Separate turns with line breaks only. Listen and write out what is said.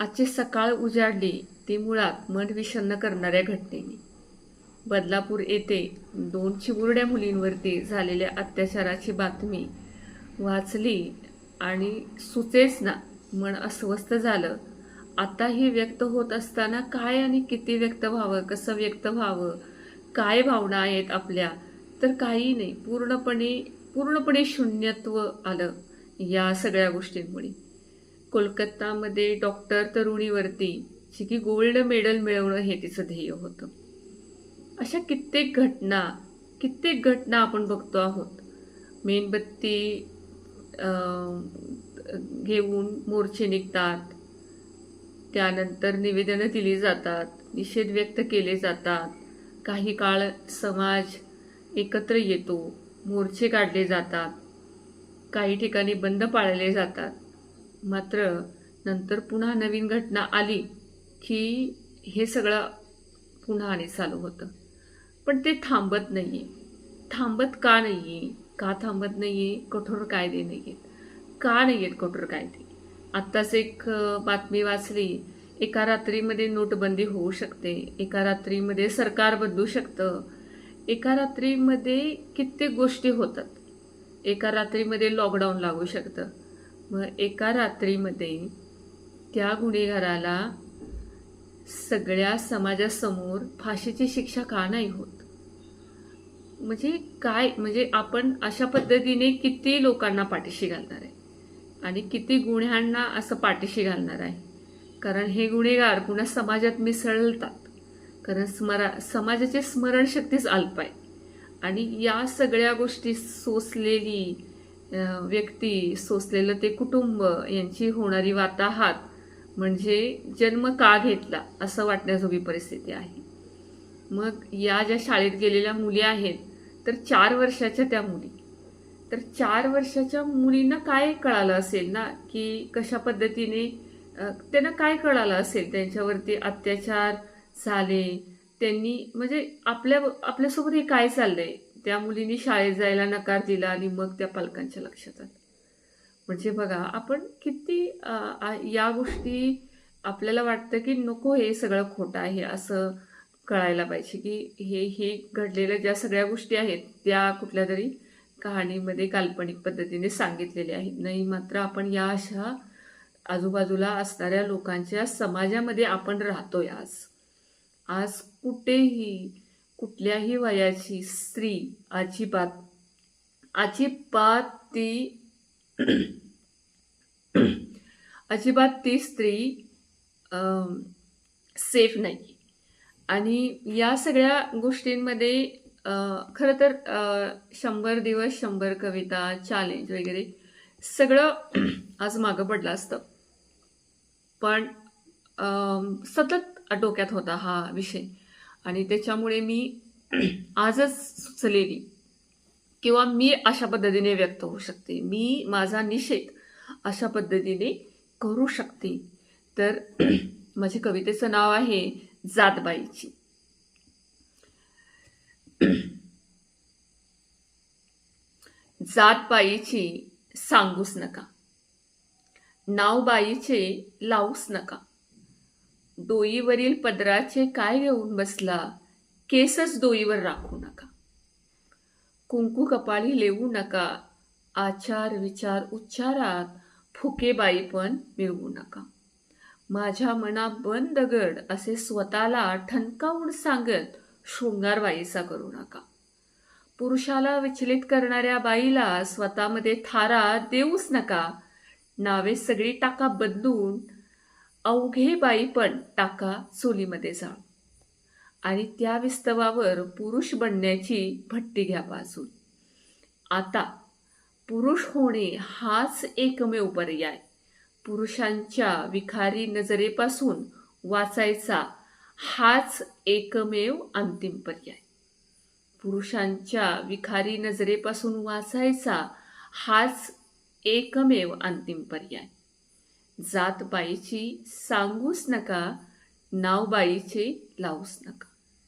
आजची सकाळ उजाडली ती मुळात मन विषन्न करणाऱ्या घटनेने. बदलापूर येथे दोन चिमुरड्या मुलींवरती झालेल्या अत्याचाराची बातमी वाचली आणि सुचेच ना मन अस्वस्थ झालं. आता ही व्यक्त होत असताना काय आणि किती व्यक्त व्हावं कसं व्यक्त व्हावं काय भावना आहेत आपल्या? तर काही नाही पूर्णपणे पूर्णपणे शून्यत्व आलं या सगळ्या गोष्टींमुळे. कोलकातामध्ये डॉक्टर तरुणीवरती जी की गोल्ड मेडल मिळवणं हे तिचं ध्येय होतं. अशा कित्येक घटना कित्येक घटना आपण बघतो आहोत. मेणबत्ती घेऊन मोर्चे निघतात. त्यानंतर निवेदनं दिली जातात निषेध व्यक्त केले जातात. काही काळ समाज एकत्र येतो मोर्चे काढले जातात. काही ठिकाणी बंद पाळले जातात. मात्र नंतर पुन्हा नवीन घटना आली की हे सगळं पुन्हा आणि चालू होतं. पण ते थांबत नाही आहे थांबत का नाही आहे का थांबत नाही आहे कठोर कायदे नाही आहेत का नाही आहेत कठोर कायदे? आत्ताच एक बातमी वाचली. एका रात्रीमध्ये नोटबंदी होऊ शकते. एका रात्रीमध्ये सरकार बदलू शकतं. एका रात्रीमध्ये कित्येक गोष्टी होतात. एका रात्रीमध्ये लॉकडाऊन लागू शकतं. मग एका रात्रीमध्ये त्या गुन्हेगाराला सगळ्या समाजासमोर फाशीची शिक्षा का नाही होत? म्हणजे काय? म्हणजे आपण अशा पद्धतीने किती लोकांना पाठीशी घालणार आहे? आणि किती गुन्ह्यांना असं पाठीशी घालणार आहे? कारण हे गुन्हेगार पुन्हा समाजात मिसळतात. कारण स्मरा समाजाची स्मरणशक्तीच अल्प आहे. आणि या सगळ्या गोष्टी सोसलेली व्यक्ती सोसलेलं ते कुटुंब यांची होणारी वाताहात म्हणजे जन्म का घेतला असं वाटण्याजोगी परिस्थिती आहे. मग या ज्या शाळेत गेलेल्या मुली आहेत तर चार वर्षाच्या त्या मुली. तर चार वर्षाच्या मुलींना काय कळालं असेल ना की कशा पद्धतीने त्यांना काय कळालं असेल? त्यांच्यावरती अत्याचार झाले त्यांनी म्हणजे आपल्या आपल्यासोबत हे काय चाललंय? त्या मुलीने शाळेत जायला नकार दिला आणि मग त्या पालकांच्या लक्षात आलं. म्हणजे बघा आपण किती या गोष्टी आपल्याला वाटतं की नको हे सगळं खोटं आहे असं कळायला पाहिजे की हे हे घडलेल्या ज्या सगळ्या गोष्टी आहेत त्या कुठल्या तरी कहाणीमध्ये काल्पनिक पद्धतीने सांगितलेल्या आहेत. नाही मात्र आपण या अशा आजूबाजूला असणाऱ्या लोकांच्या समाजामध्ये आपण राहतोय आज. आज कुठेही कुठल्याही वयाची स्त्री अजिबात अजिबात ती अजिबात ती स्त्री सेफ नाही आणि या सगळ्या गोष्टींमध्ये खरं तर अं, शंभर दिवस शंभर कविता चॅलेंज वगैरे सगळं आज मागं पडलं असतं. पण अं, सतत डोक्यात होता हा विषय. आणि त्याच्यामुळे मी आजच सुचलेली किंवा मी अशा पद्धतीने व्यक्त होऊ शकते. मी माझा निषेध अशा पद्धतीने करू शकते. तर माझ्या कवितेचं नाव आहे जातबाईची. जात बाईची सांगूच नका. नाव बाईचे लावूच नका. डोईवरील पदराचे काय घेऊन बसला? केसच डोईवर राखू नका. कुंकू कपाळी लेवू नका. आचार विचार उच्चारात फुकेबाई पण मिळवू नका. माझ्या मना बंद दगड असे स्वतःला ठणकावून सांगत शृंगारबाईचा करू नका. पुरुषाला विचलित करणाऱ्या बाईला स्वतःमध्ये थारा देऊच नका. नावे सगळी टाका बदलून अवघे बाई पण टाका चुलीमध्ये जा. आणि त्या विस्तवावर पुरुष बनण्याची भट्टी घ्या बाजून. आता पुरुष होणे हाच एकमेव पर्याय. पुरुषांच्या विखारी नजरेपासून वाचायचा हाच एकमेव अंतिम पर्याय. पुरुषांच्या विखारी नजरेपासून वाचायचा हाच एकमेव अंतिम पर्याय. जात बाईची सांगूच नका नाव बाईचे लावूच नका.